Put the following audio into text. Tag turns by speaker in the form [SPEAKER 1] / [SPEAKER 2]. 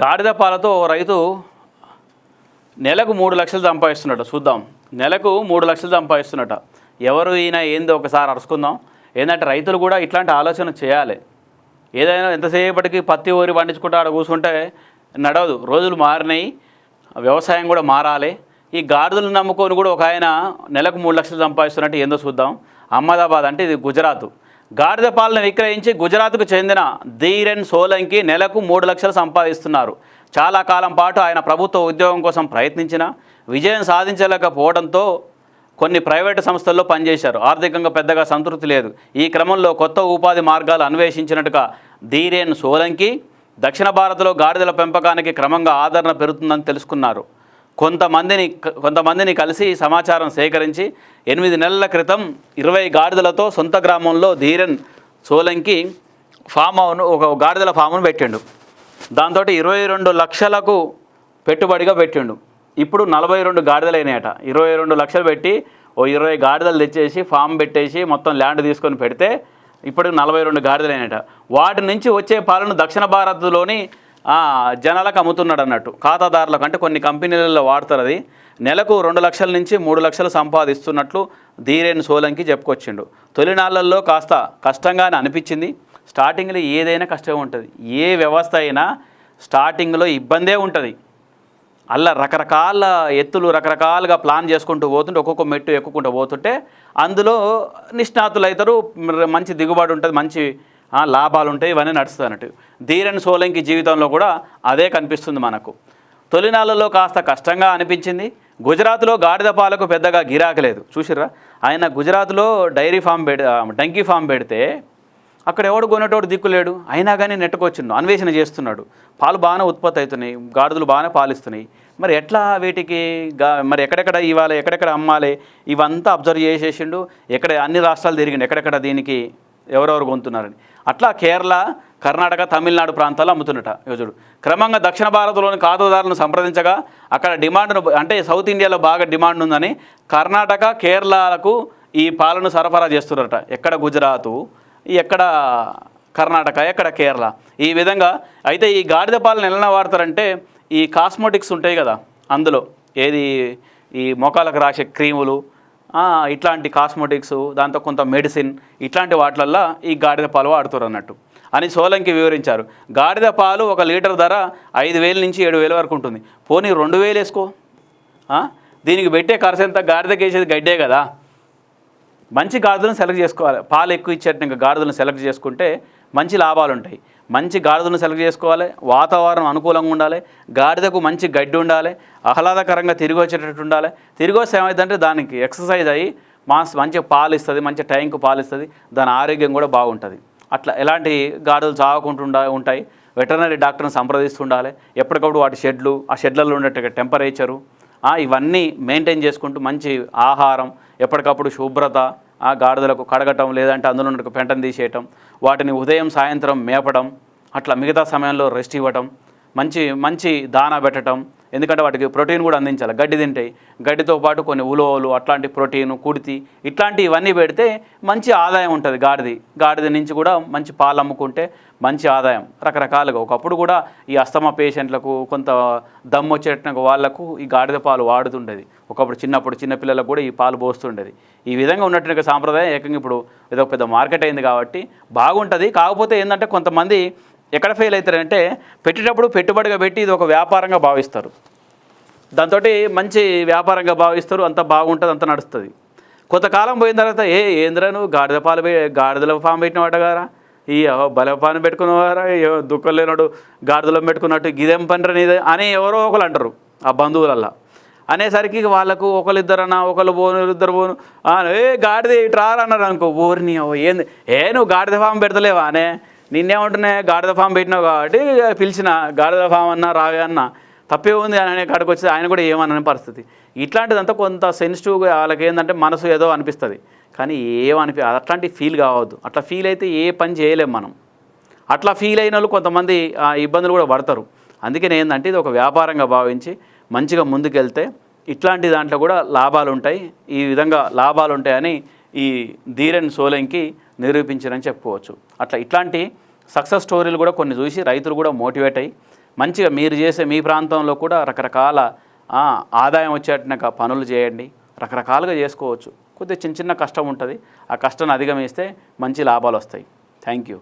[SPEAKER 1] గాడిద పాలతో ఓ రైతు నెలకు మూడు లక్షలు సంపాదిస్తున్నట చూద్దాం. నెలకు మూడు లక్షలు సంపాదిస్తున్నట ఎవరు ఈయన ఏందో ఒకసారి అరుచుకుందాం. ఏంటంటే రైతులు కూడా ఇట్లాంటి ఆలోచన చేయాలి. ఏదైనా ఎంతసేపటికి పత్తి ఊరి పండించుకుంటూ ఆడ కూర్చుంటే నడవదు. రోజులు మారినాయి వ్యవసాయం కూడా మారాలి. ఈ గాడిదలు నమ్ముకొని కూడా ఒక ఆయన నెలకు మూడు లక్షలు సంపాదిస్తున్నట్టు ఏందో చూద్దాం. అహ్మదాబాద్ అంటే ఇది గుజరాత్. గాడిద పాలను విక్రయించి గుజరాత్కు చెందిన ధీరెన్ సోలంకి నెలకు మూడు లక్షలు సంపాదిస్తున్నారు. చాలా కాలం పాటు ఆయన ప్రభుత్వ ఉద్యోగం కోసం ప్రయత్నించిన విజయం సాధించలేకపోవడంతో కొన్ని ప్రైవేటు సంస్థల్లో పనిచేశారు. ఆర్థికంగా పెద్దగా సంతృప్తి లేదు. ఈ క్రమంలో కొత్త ఉపాధి మార్గాలు అన్వేషించినట్టుగా ధీరేన్ సోలంకి దక్షిణ భారత్లో గాడిదల పెంపకానికి క్రమంగా ఆదరణ పెరుగుతుందని తెలుసుకున్నారు. కొంతమందిని కొంతమందిని కలిసి సమాచారం సేకరించి ఎనిమిది నెలల క్రితం ఇరవై గాడిదలతో సొంత గ్రామంలో ధీరన్ సోలంకి ఫామ్ అవును ఒక గాడిదల ఫామ్ను పెట్టిండు. దాంతో ఇరవై రెండు లక్షలకు పెట్టుబడిగా పెట్టిండు. ఇప్పుడు నలభై రెండు గాడిదలైనాయట. ఇరవై రెండు లక్షలు పెట్టి ఓ ఇరవై గాడిదలు తెచ్చేసి ఫామ్ పెట్టేసి మొత్తం ల్యాండ్ తీసుకొని పెడితే ఇప్పుడు నలభై రెండు గాడిదలైనట వాటి నుంచి వచ్చే పాలను దక్షిణ భారత్లోని జనాలకు అమ్ముతున్నాడు అన్నట్టు ఖాతాదారులకు అంటే కొన్ని కంపెనీలలో వాడుతారు అది నెలకు రెండు లక్షల నుంచి మూడు లక్షలు సంపాదిస్తున్నట్లు ధీరేన్ సోలంకి చెప్పుకొచ్చిండు. తొలినాళ్ళల్లో కాస్త కష్టంగానే అనిపించింది. స్టార్టింగ్లో ఏదైనా కష్టం ఉంటుంది. ఏ వ్యవస్థ అయినా స్టార్టింగ్లో ఇబ్బందే ఉంటుంది. అలా రకరకాల ఎత్తులు రకరకాలుగా ప్లాన్ చేసుకుంటూ పోతుంటే ఒక్కొక్క మెట్టు ఎక్కుకుంటూ పోతుంటే అందులో నిష్ణాతులు అవుతారు మంచి దిగుబడి ఉంటుంది. మంచి లాభాలు ఉంటాయి ఇవన్నీ నడుస్తుంది అన్నట్టు. ధీరన్ సోలంకి జీవితంలో కూడా అదే కనిపిస్తుంది మనకు. తొలినాళ్ళలో కాస్త కష్టంగా అనిపించింది. గుజరాత్లో గాడిద పాలకు పెద్దగా గిరాకీ లేదు చూసిర్రా? ఆయన గుజరాత్లో డైరీ ఫామ్ పెడి డంకీ ఫామ్ పెడితే అక్కడ ఎవడు కొనేటోడు దిక్కులేడు అయినా కానీ నెట్టుకొచ్చిండు అన్వేషణ చేస్తున్నాడు. పాలు బాగానే ఉత్పత్తి అవుతున్నాయి గాడిదలు బాగానే పాలిస్తున్నాయి. మరి ఎట్లా వీటికి గా మరి ఎక్కడెక్కడ ఇవ్వాలి ఎక్కడెక్కడ అమ్మాలి? ఇవంతా అబ్జర్వ్ చేసేసిండు. ఎక్కడ అన్ని రాష్ట్రాలు తిరిగిండు ఎక్కడెక్కడ దీనికి ఎవరెవరు కొంటున్నారని అట్లా కేరళ కర్ణాటక తమిళనాడు ప్రాంతాల్లో అమ్ముతున్నట యోజుడు క్రమంగా దక్షిణ భారత్లోని ఖాతాదారులను సంప్రదించగా అక్కడ డిమాండ్ను అంటే సౌత్ ఇండియాలో బాగా డిమాండ్ ఉందని కర్ణాటక కేరళలకు ఈ పాలను సరఫరా చేస్తున్నారట ఎక్కడ గుజరాతు ఎక్కడ కర్ణాటక ఎక్కడ కేరళ. ఈ విధంగా అయితే ఈ గాడిద పాలను ఎలా వాడతారంటే ఈ కాస్మోటిక్స్ ఉంటాయి కదా అందులో. ఏది? ఈ మొఖాలకు రాసే క్రీములు ఇట్లాంటి కాస్మెటిక్స్ దాంతో కొంత మెడిసిన్ ఇట్లాంటి వాటిలల్లో ఈ గాడిద పాలు వాడుతారు అన్నట్టు. అని సోలంకి వివరించారు. గాడిద పాలు ఒక లీటర్ ధర ఐదు వేల నుంచి ఏడు వేల వరకు ఉంటుంది. పోనీ రెండు వేలు వేసుకో. దీనికి పెట్టే ఖర్చు ఎంత? గాడిదకేసేది గడ్డే కదా. మంచి గాడిదలను సెలెక్ట్ చేసుకోవాలి. పాలు ఎక్కువ ఇచ్చేట ఇంకా గాడిదలను సెలెక్ట్ చేసుకుంటే మంచి లాభాలు ఉంటాయి. మంచి గాడిదలను సెలెక్ట్ చేసుకోవాలి. వాతావరణం అనుకూలంగా ఉండాలి. గాడిదకు మంచి గడ్డి ఉండాలి. ఆహ్లాదకరంగా తిరిగి వచ్చేటట్టు ఉండాలి. తిరిగి వస్తే ఏమైందంటే దానికి ఎక్సర్సైజ్ అయ్యి మాస్ మంచిగా పాలు ఇస్తుంది మంచి టైంకు పాలు ఇస్తుంది. దాని ఆరోగ్యం కూడా బాగుంటుంది. అట్లా ఎలాంటి గాడులు చావకుండా ఉంటాయి. వెటర్నరీ డాక్టర్ని సంప్రదిస్తుండాలి ఎప్పటికప్పుడు వాటి షెడ్లు ఆ షెడ్లలో ఉండేట టెంపరేచరు ఇవన్నీ మెయింటైన్ చేసుకుంటూ మంచి ఆహారం ఎప్పటికప్పుడు శుభ్రత ఆ గాడిదలకు కడగటం లేదంటే అందులో ఉన్న పెంటను తీసేయటం వాటిని ఉదయం సాయంత్రం మేపడం అట్లా మిగతా సమయంలో రెస్ట్ ఇవ్వటం మంచి మంచి దానా పెట్టడం ఎందుకంటే వాటికి ప్రోటీన్ కూడా అందించాలి. గడ్డి తింటాయి గడ్డితో పాటు కొన్ని ఉలవలు అట్లాంటి ప్రోటీన్ కుడితి ఇట్లాంటి ఇవన్నీ పెడితే మంచి ఆదాయం ఉంటుంది గాడిది. గాడిద నుంచి కూడా మంచి పాలు అమ్ముకుంటే మంచి ఆదాయం. రకరకాలుగా. ఒకప్పుడు కూడా ఈ అస్తమా పేషెంట్లకు కొంత దమ్ము వచ్చేట వాళ్ళకు ఈ గాడిద పాలు వాడుతుండేది. ఒకప్పుడు చిన్నప్పుడు చిన్నపిల్లలకు కూడా ఈ పాలు పోస్తుండేది. ఈ విధంగా ఉన్నటువంటి సాంప్రదాయం ఏకంగా ఇప్పుడు ఏదో పెద్ద మార్కెట్ అయింది కాబట్టి బాగుంటుంది. కాకపోతే ఏంటంటే కొంతమంది ఎక్కడ ఫెయిల్ అవుతారంటే పెట్టేటప్పుడు పెట్టుబడిగా పెట్టి ఇది ఒక వ్యాపారంగా భావిస్తారు. దాంతో మంచి వ్యాపారంగా భావిస్తారు అంత బాగుంటుంది అంత నడుస్తుంది. కొంతకాలం పోయిన తర్వాత ఏ ఏంద్రా నువ్వు గాడిద పాలు గాడిదల ఫామ్ పెట్టిన వాటగారా ఈ బల పెట్టుకున్నవారా? దుఃఖం లేనాడు గాడిదలో పెట్టుకున్నట్టు గిదేం పని నీదే అని ఎవరో ఒకరు అంటారు ఆ బంధువులల్లా. అనేసరికి వాళ్ళకు ఒకరిద్దరన్నా ఒకళ్ళు పోను ఇద్దరు పోను ఏ గాడిద ఇటు రారా అన్నారు అనుకో ఊరిని ఏంది? ఏ నువ్వు గాడిద ఫామ్ పెడతలేవా అనే నిన్నేమంటున్నాయి గాడిద ఫామ్ పెట్టినావు కాబట్టి పిలిచిన గాడిద ఫామ్ అన్నా రావే అన్నా తప్పే ఉంది అని అనే కాడికి వచ్చి ఆయన కూడా ఏమనని పరిస్థితి. ఇట్లాంటిదంతా కొంత సెన్సిటివ్గా వాళ్ళకి ఏంటంటే మనసు ఏదో అనిపిస్తుంది. కానీ ఏమనిపి అట్లాంటి ఫీల్ కావద్దు. అట్లా ఫీల్ అయితే ఏ పని చేయలేం మనం. అట్లా ఫీల్ అయిన వాళ్ళు కొంతమంది ఆ, ఇబ్బందులు కూడా పడతారు. అందుకని ఏంటంటే ఇది ఒక వ్యాపారంగా భావించి మంచిగా ముందుకెళ్తే ఇట్లాంటి దాంట్లో కూడా లాభాలు ఉంటాయి. ఈ విధంగా లాభాలు ఉంటాయని ఈ ధీరన్ సోలంకి నిరూపించారని చెప్పుకోవచ్చు. అట్లా ఇట్లాంటి సక్సెస్ స్టోరీలు కూడా కొన్ని చూసి రైతులు కూడా మోటివేట్ అయ్యి మంచిగా మీరు చేసే మీ ప్రాంతంలో కూడా రకరకాల ఆదాయం వచ్చేటట్టుగా పనులు చేయండి. రకరకాలుగా చేసుకోవచ్చు. కొద్దిగా చిన్న చిన్న కష్టం ఉంటుంది. ఆ కష్టాన్ని అధిగమిస్తే మంచి లాభాలు వస్తాయి. Thank you